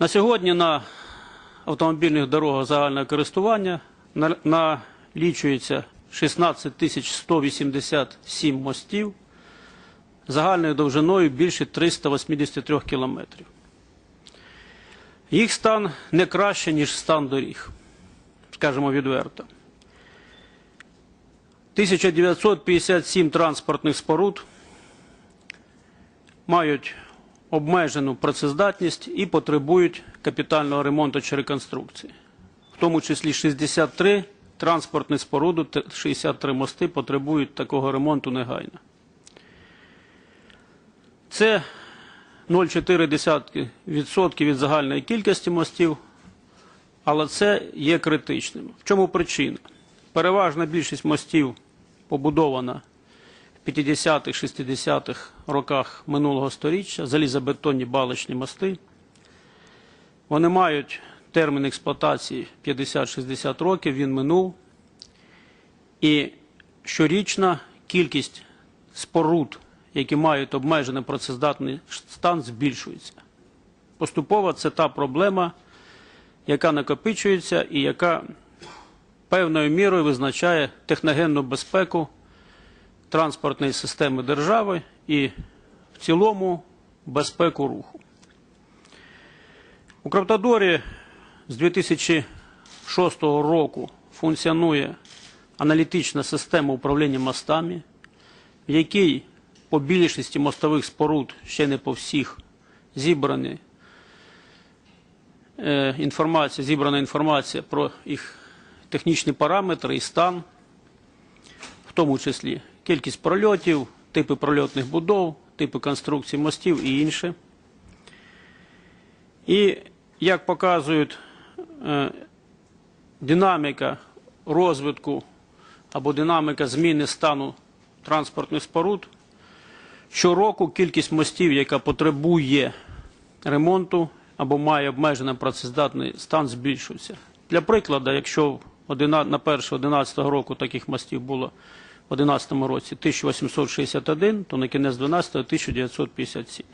На сьогодні на автомобільних дорогах загального користування налічується 16 187 мостів загальною довжиною більше 383 кілометрів. Їх стан не краще, ніж стан доріг, скажемо відверто. 1957 транспортних споруд мають обмежену працездатність і потребують капітального ремонту чи реконструкції. В тому числі 63 транспортні споруди, та 63 мости потребують такого ремонту негайно. Це 0,4% від загальної кількості мостів, але це є критичним. В чому причина? Переважна більшість мостів побудована в 50-х, 60-х роках минулого століття, залізобетонні балочні мости. Вони мають термін експлуатації 50-60 років, він минув. І щорічна кількість споруд, які мають обмежений працездатний стан, збільшується. Поступово це та проблема, яка накопичується і яка певною мірою визначає техногенну безпеку транспортної системи держави і в цілому безпеку руху. У Кравтодорі з 2006 року функціонує аналітична система управління мостами, в якій по більшості мостових споруд, ще не по всіх, зібрані е, інформація, зібрана інформація про їх технічні параметри і стан, в тому числі кількість прольотів, типи прольотних будов, типи конструкцій мостів і інше. І як показують е, динаміка розвитку або динаміка зміни стану транспортних споруд, щороку кількість мостів, яка потребує ремонту або має обмежений працездатний стан, збільшується. Для прикладу, якщо на 1-11 року таких мостів було в 2011 році 1861, то на кінець 12 1957.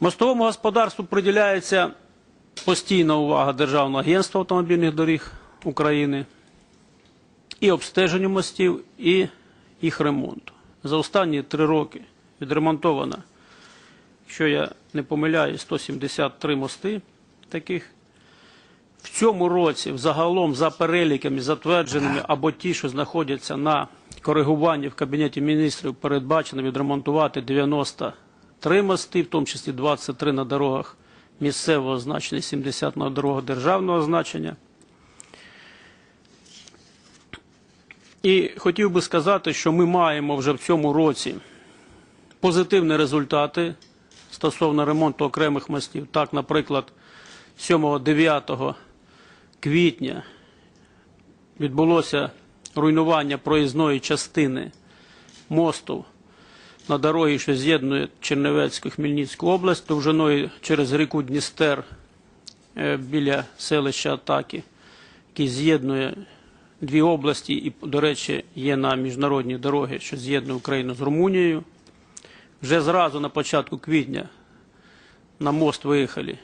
Мостовому господарству приділяється постійна увага Державного агентства автомобільних доріг України і обстеженню мостів, і їх ремонту. За останні три роки відремонтовано, якщо я не помиляюсь, 173 мости таких. В цьому році взагалом за переліками затвердженими або ті, що знаходяться на коригуванні в Кабінеті міністрів, передбачено відремонтувати 93 мости, в тому числі 23 на дорогах місцевого значення, 70 на дорогах державного значення. І хотів би сказати, що ми маємо вже в цьому році позитивні результати стосовно ремонту окремих мостів. Так, наприклад, 7-9 квітня відбулося руйнування проїзної частини мосту на дорогі, що з'єднує Чернівецьку і Хмельницьку область, довжиною через ріку Дністер е, біля селища Атаки, який з'єднує дві області і, до речі, є на міжнародній дорогі, що з'єднує Україну з Румунією. Вже зразу на початку квітня на мост виїхали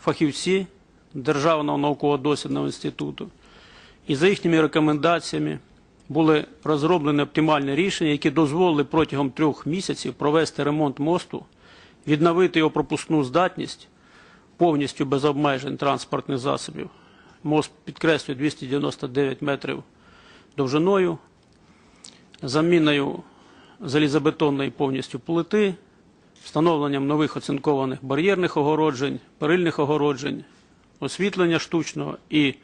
фахівці Державного науково-дослідного інституту. І за їхніми рекомендаціями були розроблені оптимальні рішення, які дозволили протягом трьох місяців провести ремонт мосту, відновити його пропускну здатність повністю без обмежень транспортних засобів. Мост підкреслює 299 метрів довжиною, заміною залізобетонної повністю плити, встановленням нових оцинкованих бар'єрних огороджень, перильних огороджень, освітлення штучного і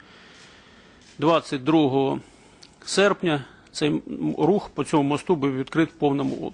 22 серпня цей рух по цьому мосту був відкрит в повному обсязі.